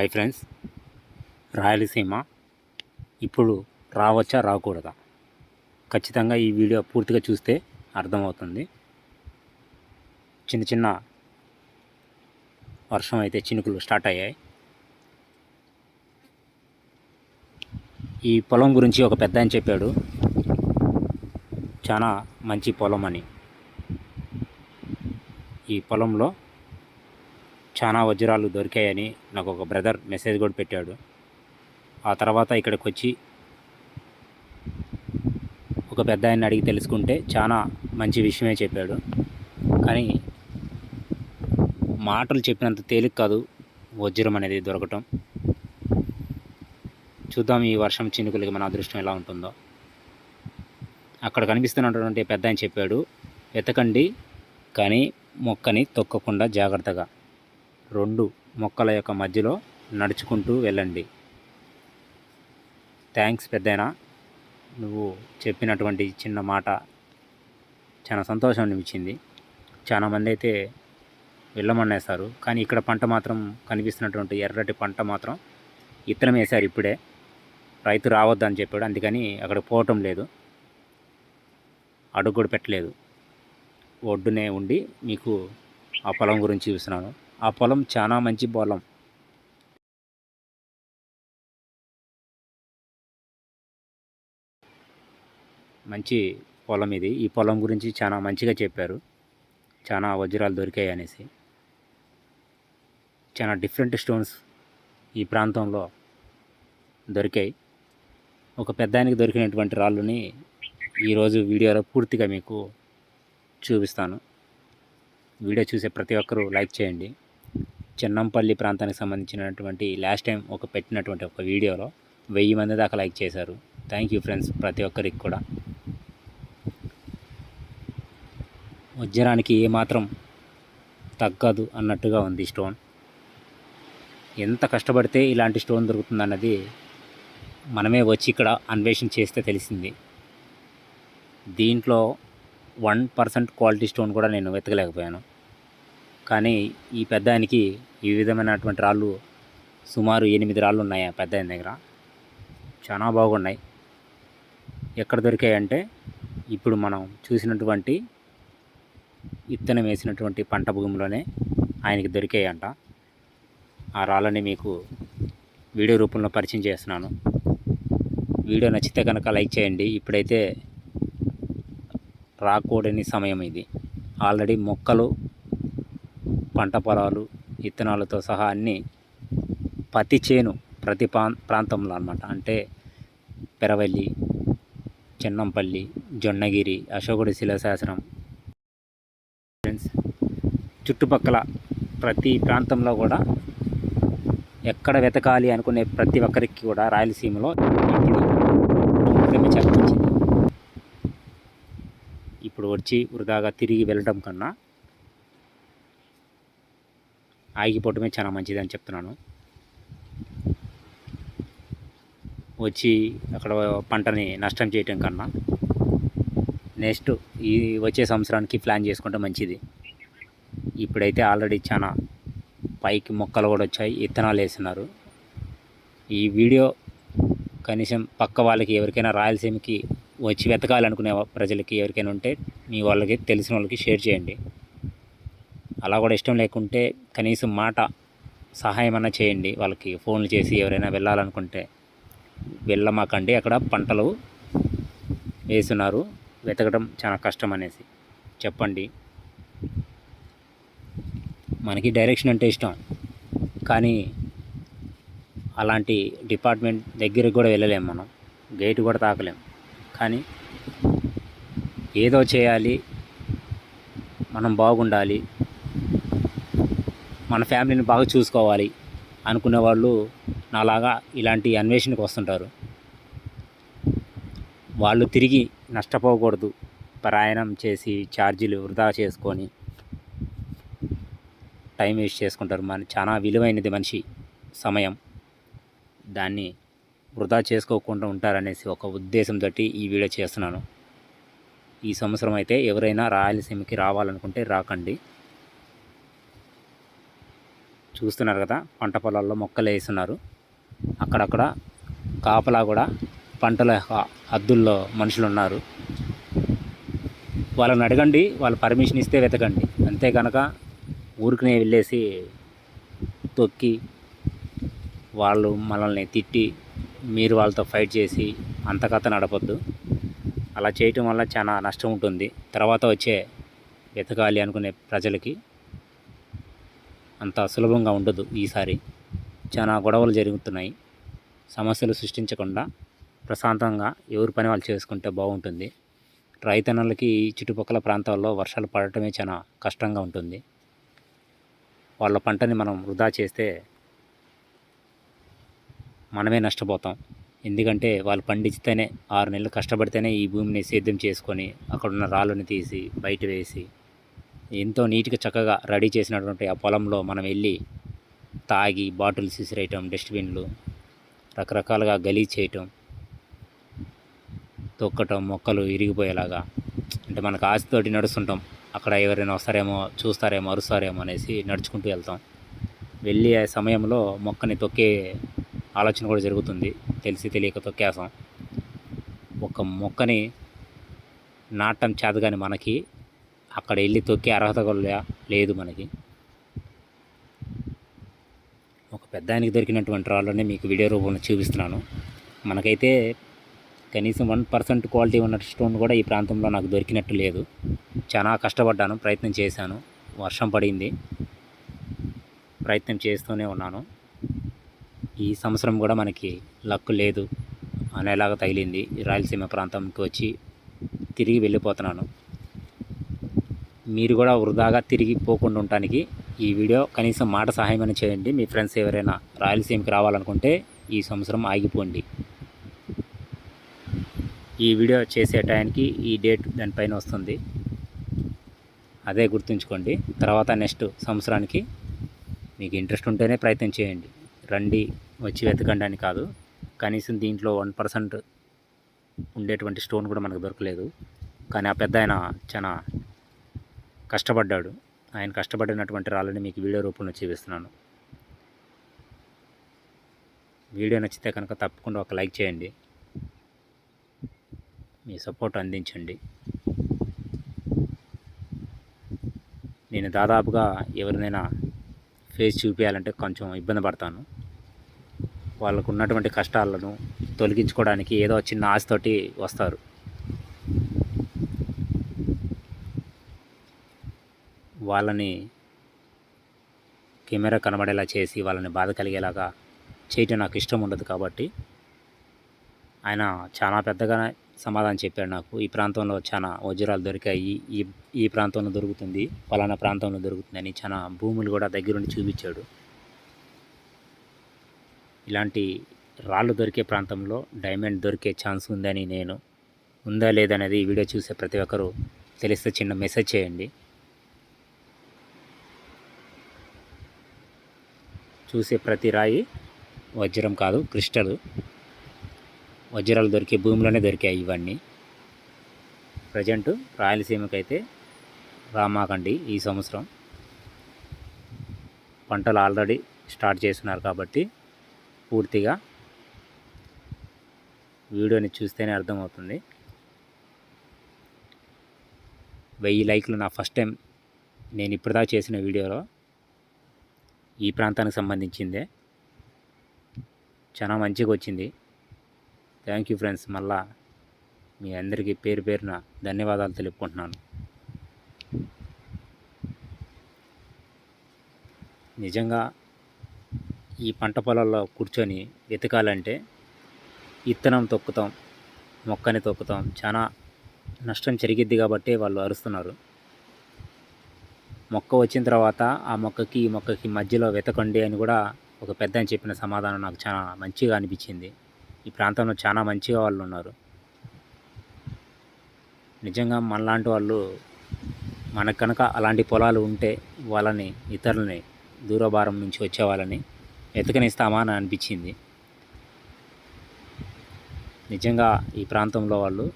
Hi friends Rayalaseema ఇప్పుడు రావచ్చా రాకూడదా? ఖచ్చితంగా ఈ వీడియో పూర్తిగా చూస్తే అర్థమవుతుంది. చిన్న చిన్న వర్షం అయితే చినుకులు స్టార్ట్ అయ్యాయి. ఈ పొలం గురించి ఒక పెద్ద చెప్పాడు. చాలా మంచి పొలం అని. ఈ పొలంలో చాలా వజ్రాలు దొరికాయని నాకు ఒక బ్రదర్ మెసేజ్ కూడా పెట్టాడు. ఆ తర్వాత ఇక్కడికి వచ్చి ఒక పెద్ద ఆయన అడిగి తెలుసుకుంటే చాలా మంచి విషయమే చెప్పాడు. కానీ మాటలు చెప్పినంత తేలిక కాదు వజ్రం అనేది దొరకటం. చూద్దాం ఈ వర్షం చినుకులకి మన అదృష్టం ఎలా ఉంటుందో. అక్కడ కనిపిస్తున్నటువంటి పెద్ద ఆయన చెప్పాడు వెతకండి కానీ మొక్కని తొక్కకుండా జాగ్రత్తగా. రెండు మొక్కల యొక్క మధ్యలో నడుచుకుంటూ వెళ్ళండి. థ్యాంక్స్ పెద్దయినా. నువ్వు చెప్పినటువంటి చిన్న మాట చాలా సంతోషం అనిపించింది. చాలామంది అయితే వెళ్ళమనేస్తారు కానీ ఇక్కడ పంట మాత్రం కనిపిస్తున్నటువంటి ఎర్రటి పంట మాత్రం ఇత్తనం వేశారు ఇప్పుడే. రైతు రావద్దని చెప్పాడు. అందుకని అక్కడ పోవటం లేదు. అడుగు కూడా పెట్టలేదు. ఒడ్డునే ఉండి మీకు ఆ పొలం గురించి చూస్తున్నాను ఆ పొలం చాలా మంచి పొలం. మంచి పొలం ఇది. ఈ పొలం గురించి చాలా మంచిగా చెప్పారు. చాలా వజ్రాలు దొరికాయి అనేసి. చాలా డిఫరెంట్ స్టోన్స్ ఈ ప్రాంతంలో దొరికాయి. ఒక పెద్దానికి దొరికినటువంటి రాళ్ళని ఈరోజు వీడియోలో పూర్తిగా మీకు చూపిస్తాను. వీడియో చూసే ప్రతి ఒక్కరూ లైక్ చేయండి. చెన్నంపల్లి ప్రాంతానికి సంబంధించినటువంటి లాస్ట్ టైం ఒక పెట్టినటువంటి ఒక వీడియోలో వెయ్యి మంది దాకా లైక్ చేశారు. థ్యాంక్ యూ ఫ్రెండ్స్ ప్రతి ఒక్కరికి కూడా. వజ్రానికి ఏమాత్రం తగ్గదు అన్నట్టుగా ఉంది స్టోన్ ఎంత కష్టపడితే ఇలాంటి స్టోన్ దొరుకుతుందన్నది మనమే వచ్చి ఇక్కడ అన్వేషణ చేస్తే తెలిసింది. దీంట్లో వన్ పర్సెంట్ క్వాలిటీ స్టోన్ కూడా నేను వెతకలేకపోయాను. కానీ ఈ పెద్ద ఆయనకి ఈ విధమైనటువంటి రాళ్ళు సుమారు ఎనిమిది రాళ్ళు ఉన్నాయి ఆ పెద్ద ఆయన దగ్గర. చాలా బాగున్నాయి. ఎక్కడ దొరికాయంటే ఇప్పుడు మనం చూసినటువంటి ఇత్తనం వేసినటువంటి పంట భూమిలోనే ఆయనకి దొరికాయంట. ఆ రాళ్ళని మీకు వీడియో రూపంలో పరిచయం చేస్తున్నాను. వీడియో నచ్చితే కనుక లైక్ చేయండి. ఇప్పుడైతే రాకూడని సమయం ఇది. ఆల్రెడీ మొక్కలు పంట పొలాలు విత్తనాలతో సహా అన్నీ పత్తి చేను ప్రతి ప్రాంతంలో అనమాట అంటే పెరవల్లి చెన్నంపల్లి జొన్నగిరి అశోకుడి శిలాశాసనం ఫ్రెండ్స్ చుట్టుపక్కల ప్రతి ప్రాంతంలో కూడా ఎక్కడ వెతకాలి అనుకునే ప్రతి ఒక్కరికి కూడా రాయలసీమలో ఇప్పుడు మాత్రమే ఇప్పుడు వచ్చి వృధాగా తిరిగి వెళ్ళడం కన్నా ఆగిపోవటమే చాలా మంచిది అని చెప్తున్నాను. వచ్చి అక్కడ పంటని నష్టం చేయటం కన్నా నెక్స్ట్ ఈ వచ్చే సంవత్సరానికి ప్లాన్ చేసుకుంటే మంచిది. ఇప్పుడైతే ఆల్రెడీ చాలా పైకి మొక్కలు కూడా వచ్చాయి విత్తనాలు వేస్తున్నారు. ఈ వీడియో కనీసం పక్క వాళ్ళకి ఎవరికైనా రాయలసీమకి వచ్చి వెతకాలనుకునే ప్రజలకి ఎవరికైనా ఉంటే మీ వాళ్ళకి తెలిసిన వాళ్ళకి షేర్ చేయండి. అలా కూడా ఇష్టం లేకుంటే కనీసం మాట సహాయం అన్నా చేయండి. వాళ్ళకి ఫోన్లు చేసి ఎవరైనా వెళ్ళాలనుకుంటే వెళ్ళమాకండి. అక్కడ పంటలు వేస్తున్నారు. వెతకడం చాలా కష్టం అనేసి చెప్పండి. మనకి డైరెక్షన్ అంటే ఇష్టం. కానీ అలాంటి డిపార్ట్మెంట్ దగ్గరికి కూడా వెళ్ళలేము మనం. గేటు కూడా తాకలేం. కానీ ఏదో చేయాలి. మనం బాగుండాలి. మన ఫ్యామిలీని బాగా చూసుకోవాలి అనుకునే వాళ్ళు నాలాగా ఇలాంటి అన్వేషణకు వస్తుంటారు. వాళ్ళు తిరిగి నష్టపోకూడదు. ప్రయాణం చేసి ఛార్జీలు వృధా చేసుకొని టైం వేస్ట్ చేసుకుంటారు. మన చాలా విలువైనది మనిషి సమయం. దాన్ని వృధా చేసుకోకుండా ఉంటారనేసి ఒక ఉద్దేశంతో ఈ వీడియో చేస్తున్నాను. ఈ సంవత్సరం అయితే ఎవరైనా రాయలసీమకి రావాలనుకుంటే రాకండి. చూస్తున్నారు కదా పంట పొలాల్లో మొక్కలు వేస్తున్నారు. అక్కడక్కడ కాపలా కూడా పంటల అద్దుల్లో హద్దుల్లో మనుషులు ఉన్నారు వాళ్ళని అడగండి వాళ్ళు పర్మిషన్ ఇస్తే వెతకండి. అంతే కనుక ఊరికినే వెళ్ళేసి తొక్కి వాళ్ళు మనల్ని తిట్టి మీరు వాళ్ళతో ఫైట్ చేసి అంతకథ నడపద్దు. అలా చేయటం వల్ల చాలా నష్టం ఉంటుంది. తర్వాత వచ్చే వెతకాలి అనుకునే ప్రజలకి అంత సులభంగా ఉండదు ఈసారి. చాలా గొడవలు జరుగుతున్నాయి. సమస్యలు సృష్టించకుండా ప్రశాంతంగా ఎవరి పని వాళ్ళు చేసుకుంటే బాగుంటుంది. రైతన్నలకి చుట్టుపక్కల ప్రాంతాల్లో వర్షాలు పడటమే చాలా కష్టంగా ఉంటుంది. వాళ్ళ పంటని మనం వృధా చేస్తే మనమే నష్టపోతాం. ఎందుకంటే వాళ్ళు పండిస్తేనే ఆరు నెలలు కష్టపడితేనే ఈ భూమిని సేద్యం చేసుకొని అక్కడున్న రాళ్ళని తీసి బయట వేసి ఎంతో నీట్గా చక్కగా రెడీ చేసినటువంటి ఆ పొలంలో మనం వెళ్ళి తాగి బాటిల్స్ విసిరేయటం డస్ట్బిన్లు రకరకాలుగా గలీజ్ చేయటం తొక్కటం మొక్కలు ఇరిగిపోయేలాగా. అంటే మనకు ఆశతోటి నడుస్తుంటాం. అక్కడ ఎవరైనా వస్తారేమో చూస్తారేమో అరుస్తారేమో అనేసి నడుచుకుంటూ వెళ్తాం. వెళ్ళే సమయంలో మొక్కని తొక్కే ఆలోచన కూడా జరుగుతుంది. తెలిసి తెలియక తొక్కేసాం ఒక మొక్కని నాటం చేతగాని మనకి అక్కడ వెళ్ళి తొక్కే అర్హత కూడా లేదు మనకి. ఒక పెద్ద ఆయనకి దొరికినటువంటి రాళ్ళని మీకు వీడియో రూపంలో చూపిస్తున్నాను. మనకైతే కనీసం వన్ పర్సెంట్ క్వాలిటీ ఉన్న స్టోన్ కూడా ఈ ప్రాంతంలో నాకు దొరికినట్టు లేదు. చాలా కష్టపడ్డాను ప్రయత్నం చేశాను. వర్షం పడింది. ప్రయత్నం చేస్తూనే ఉన్నాను. ఈ సంవత్సరం కూడా మనకి లక్ లేదు అనేలాగా తగిలింది. రాయలసీమ ప్రాంతంకి వచ్చి తిరిగి వెళ్ళిపోతున్నాను. మీరు కూడా వృధాగా తిరిగి పోకుండా ఉండటానికి ఈ వీడియో కనీసం మాట సహాయమైనా చేయండి. మీ ఫ్రెండ్స్ ఎవరైనా రాయలసీమకి రావాలనుకుంటే ఈ సంవత్సరం ఆగిపోండి. ఈ వీడియో చేసే టైంకి ఈ డేట్ దానిపైన వస్తుంది. అదే గుర్తుంచుకోండి. తర్వాత నెక్స్ట్ సంవత్సరానికి మీకు ఇంట్రెస్ట్ ఉంటేనే ప్రయత్నం చేయండి. రండి వచ్చి వెతకండి అని కాదు. కనీసం దీంట్లో వన్ పర్సెంట్ ఉండేటువంటి స్టోన్ కూడా మనకు దొరకలేదు. కానీ ఆ పెద్ద ఆయన చాలా కష్టపడ్డాడు. ఆయన కష్టపడినటువంటి రాళ్ళని మీకు వీడియో రూపంలో చూపిస్తున్నాను. వీడియో నచ్చితే కనుక తప్పకుండా ఒక లైక్ చేయండి. మీ సపోర్ట్ అందించండి. నేను దాదాపుగా ఎవరినైనా ఫేస్ చూపించాలంటే కొంచెం ఇబ్బంది పడతాను. వాళ్ళకు ఉన్నటువంటి కష్టాలను తొలగించుకోవడానికి ఏదో చిన్న ఆశతోటి వస్తారు. వాళ్ళని కెమెరా కనబడేలా చేసి వాళ్ళని బాధ కలిగేలాగా చేయటం నాకు ఇష్టం ఉండదు కాబట్టి ఆయన చాలా పెద్దగా సమాధానం చెప్పాడు నాకు. ఈ ప్రాంతంలో చాలా వజ్రాలు దొరికాయి. ఈ ఈ ప్రాంతంలో దొరుకుతుంది. ఫలానా ప్రాంతంలో దొరుకుతుందని చాలా భూములు కూడా దగ్గరుండి చూపించాడు. ఇలాంటి రాళ్ళు దొరికే ప్రాంతంలో డైమండ్ దొరికే ఛాన్స్ ఉందని నేను ఉందా లేదనేది ఈ వీడియో చూసే ప్రతి ఒక్కరూ తెలిస్తే చిన్న మెసేజ్ చేయండి. చూసే ప్రతి రాయి వజ్రం కాదు క్రిస్టల్. వజ్రాలు దొరికే భూమిలోనే దొరికాయి ఇవన్నీ. ప్రజెంట్ రాయలసీమకైతే రామాకండి ఈ సంవత్సరం. పంటలు ఆల్రెడీ స్టార్ట్ చేస్తున్నారు కాబట్టి పూర్తిగా వీడియోని చూస్తేనే అర్థమవుతుంది. వెయ్యి లైక్లు నా ఫస్ట్ టైం నేను ఇప్పటిదాకా చేసిన వీడియోలో. ఈ ప్రాంతానికి సంబంధించిందే. చాలా మంచిగా వచ్చింది. థ్యాంక్ యూ ఫ్రెండ్స్ మళ్ళా మీ అందరికీ పేరు పేరున ధన్యవాదాలు తెలుపుకుంటున్నాను. నిజంగా ఈ పంట పొలాల్లో కూర్చొని వెతకాలంటే ఇత్తనం తొక్కుతాం మొక్కని తొక్కుతాం చాలా నష్టం జరిగిద్ది కాబట్టి వాళ్ళు అరుస్తున్నారు. మొక్క వచ్చిన తర్వాత ఆ మొక్కకి ఈ మొక్కకి మధ్యలో వెతకండి అని కూడా ఒక పెద్ద అని చెప్పిన సమాధానం నాకు చాలా మంచిగా అనిపించింది. ఈ ప్రాంతంలో చాలా మంచిగా వాళ్ళు ఉన్నారు. నిజంగా మనలాంటి వాళ్ళు మనకు కనుక అలాంటి పొలాలు ఉంటే వాళ్ళని ఇతరులని దూరభారం నుంచి వచ్చే వాళ్ళని వెతకనిస్తామా అని అనిపించింది. నిజంగా ఈ ప్రాంతంలో వాళ్ళు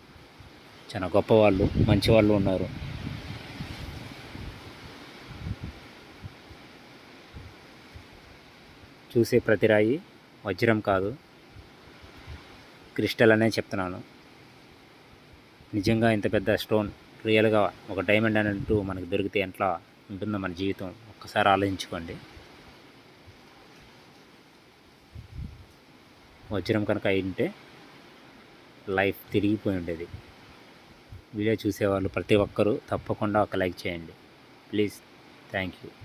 చాలా గొప్పవాళ్ళు మంచి వాళ్ళు ఉన్నారు. చూసే ప్రతి రాయి వజ్రం కాదు. క్రిస్టల్ అనే చెప్తున్నాను. నిజంగా ఇంత పెద్ద స్టోన్ రియల్గా ఒక డైమండ్ అన్నట్టు మనకు దొరికితే ఎట్లా ఉంటుందో మన జీవితం? ఒక్కసారి ఆలోచించుకోండి. వజ్రం కనుక అయి ఉంటే లైఫ్ తిరిగిపోయి ఉండేది. వీడియో చూసేవాళ్ళు ప్రతి ఒక్కరూ తప్పకుండా ఒక లైక్ చేయండి. ప్లీజ్. Thank you.